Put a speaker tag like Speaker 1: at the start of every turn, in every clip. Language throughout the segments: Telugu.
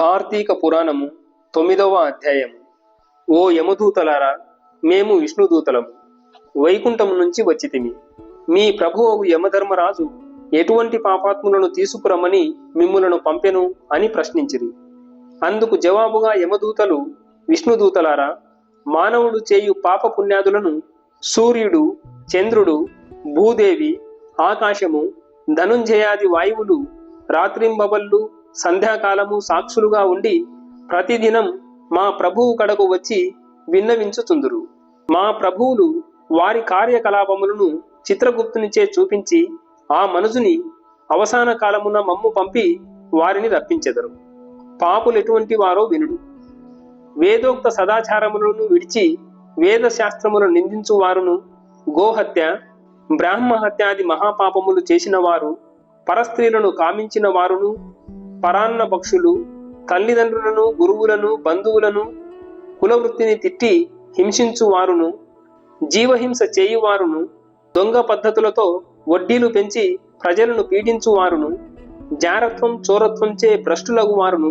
Speaker 1: కార్తీక పురాణము తొమ్మిదవ అధ్యాయము. ఓ యమదూతలారా మేము విష్ణుదూతలము. వైకుంఠము నుంచి వచ్చితిమి. మీ ప్రభువు యమధర్మరాజు ఎటువంటి పాపాత్ములను తీసుకురమ్మని మిమ్ములను పంపెను అని ప్రశ్నించిరి. అందుకు జవాబుగా యమదూతలు విష్ణుదూతలారా మానవుడు చేయు పాప పుణ్యాదులను సూర్యుడు చంద్రుడు భూదేవి ఆకాశము ధనుంజయాది వాయువులు రాత్రింబవళ్ళు సంధ్యాకాలము సాక్షులుగా ఉండి ప్రతిదినం మా ప్రభువు కడకు వచ్చి విన్నవించుతుందురు మా ప్రభువులు వారి కార్యకలాపములను చిత్రగుప్తునిచే చూపించి ఆ మనుజుని అవసాన కాలమున మమ్ము పంపి వారిని రప్పించెదరు. పాపులు ఎటువంటి వారో వినుడు. వేదోక్త సదాచారములను విడిచి వేద శాస్త్రములను నిందించు వారును గోహత్య బ్రాహ్మహత్యాది మహాపాపములు చేసిన వారు పరస్త్రీలను కామించిన వారును పరాన్న భక్షులు తల్లిదండ్రులను గురువులను బంధువులను కులవృత్తిని తిట్టి హింసించువారును జీవహింస చేయువారును దొంగ పద్ధతులతో వడ్డీలు పెంచి ప్రజలను పీడించువారును జారత్వం చోరత్వంచే భ్రష్టులగు వారును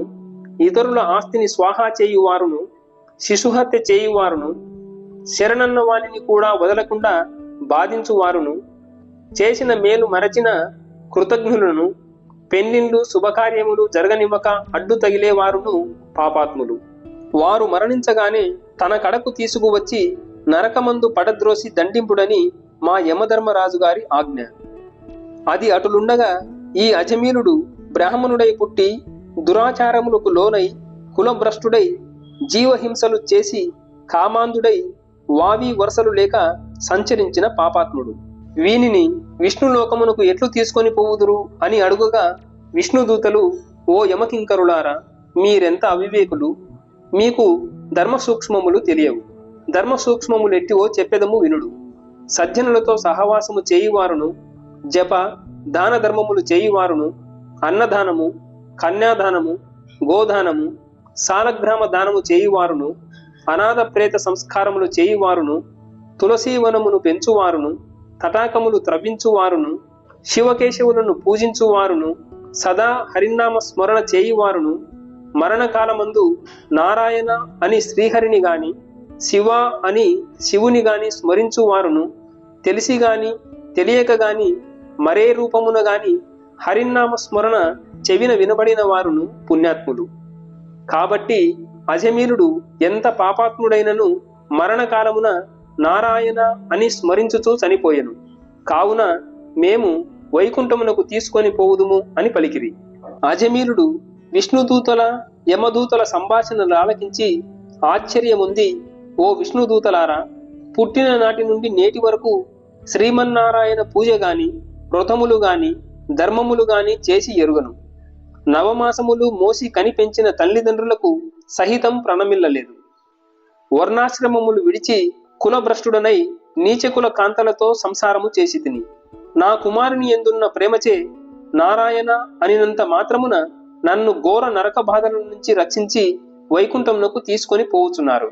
Speaker 1: ఇతరుల ఆస్తిని స్వాహా చేయువారును శిశుహత్య చేయువారును శరణన్న వాణిని కూడా వదలకుండా బాధించువారును చేసిన మేలు మరచిన కృతజ్ఞులను పెళ్ళిళ్ళు శుభకార్యములు జరగనివ్వక అడ్డు తగిలేవారును పాపాత్ములు. వారు మరణించగానే తన కడకు తీసుకువచ్చి నరకమందు పడద్రోసి దండింపుడని మా యమధర్మరాజు గారి ఆజ్ఞ. అది అటులుండగా ఈ అజమీనుడు బ్రాహ్మణుడై పుట్టి దురాచారములకు లోనై కులభ్రష్టుడై జీవహింసలు చేసి కామాంధుడై వావి వరసలు లేక సంచరించిన పాపాత్ముడు. వీనిని విష్ణు లోకమునకు ఎట్లు తీసుకొని పోవుదురు అని అడుగగా విష్ణుదూతలు ఓ యమకింకరులారా మీరెంత అవివేకులు? మీకు ధర్మ సూక్ష్మములు తెలియవు. ధర్మ సూక్ష్మములెట్టివో చెప్పెదము వినుడు. సజ్జనులతో సహవాసము చేయువారును జప దాన ధర్మములు చేయువారును అన్నదానము కన్యాదానము గోదానము సాలగ్రామ దానము చేయువారును అనాథ ప్రేత సంస్కారములు చేయువారును తులసీవనమును పెంచువారును తటాకములు త్రవ్వించువారును శివకేశవులను పూజించువారును సదా హరినామ స్మరణ చేయువారును మరణకాలమందు నారాయణ అని శ్రీహరిని గాని శివ అని శివుని గాని స్మరించువారును తెలిసి గాని తెలియక గాని మరే రూపమున గాని హరినామ స్మరణ చెవిన వినబడిన వారును పుణ్యాత్ములు. కాబట్టి అజమీనుడు ఎంత పాపాత్ముడైనను మరణకాలమున నారాయణ అని స్మరించుచూ చనిపోయెను. కావున మేము వైకుంఠమునకు తీసుకొని పోవుదుము అని పలికిరి. అజమీరుడు విష్ణుదూతల యమదూతల సంభాషణలు ఆలకించి ఆశ్చర్యముంది ఓ విష్ణుదూతలారా పుట్టిన నాటి నుండి నేటి వరకు శ్రీమన్నారాయణ పూజ గాని వ్రతములు గాని ధర్మములు గాని చేసి ఎరుగను. నవమాసములు మోసి కనిపెంచిన తల్లిదండ్రులకు సహితం ప్రణమిల్లలేదు. వర్ణాశ్రమములు విడిచి కులభ్రష్టుడనై నీచకుల కాంతలతో సంసారము చేసి తిని నా కుమారుని ఎందున్న ప్రేమచే నారాయణ అనినంత మాత్రమున నన్ను ఘోర నరక బాధల నుంచి రక్షించి వైకుంఠమునకు తీసుకొని పోవుచున్నారు.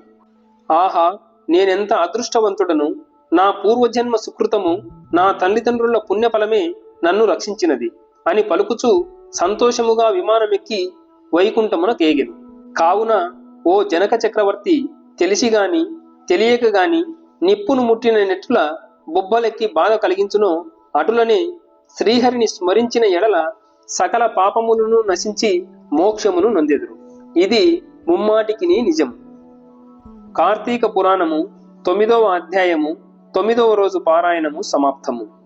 Speaker 1: ఆహా నేనెంత అదృష్టవంతుడను? నా పూర్వజన్మ సుకృతము నా తల్లిదండ్రుల పుణ్యఫలమే నన్ను రక్షించినది అని పలుకుచూ సంతోషముగా విమానమెక్కి వైకుంఠమున కేగెను. కావున ఓ జనక చక్రవర్తి తెలిసిగాని తెలియక గాని నిప్పును ముట్టిన నెట్టుల బొబ్బలెక్కి బాధ కలిగించునో. అటులనే శ్రీహరిని స్మరించిన ఎడల సకల పాపములను నశించి మోక్షమును నొందెదురు. ఇది ముమ్మాటికిని నిజం. కార్తీక పురాణము తొమ్మిదవ అధ్యాయము తొమ్మిదవ రోజు పారాయణము సమాప్తము.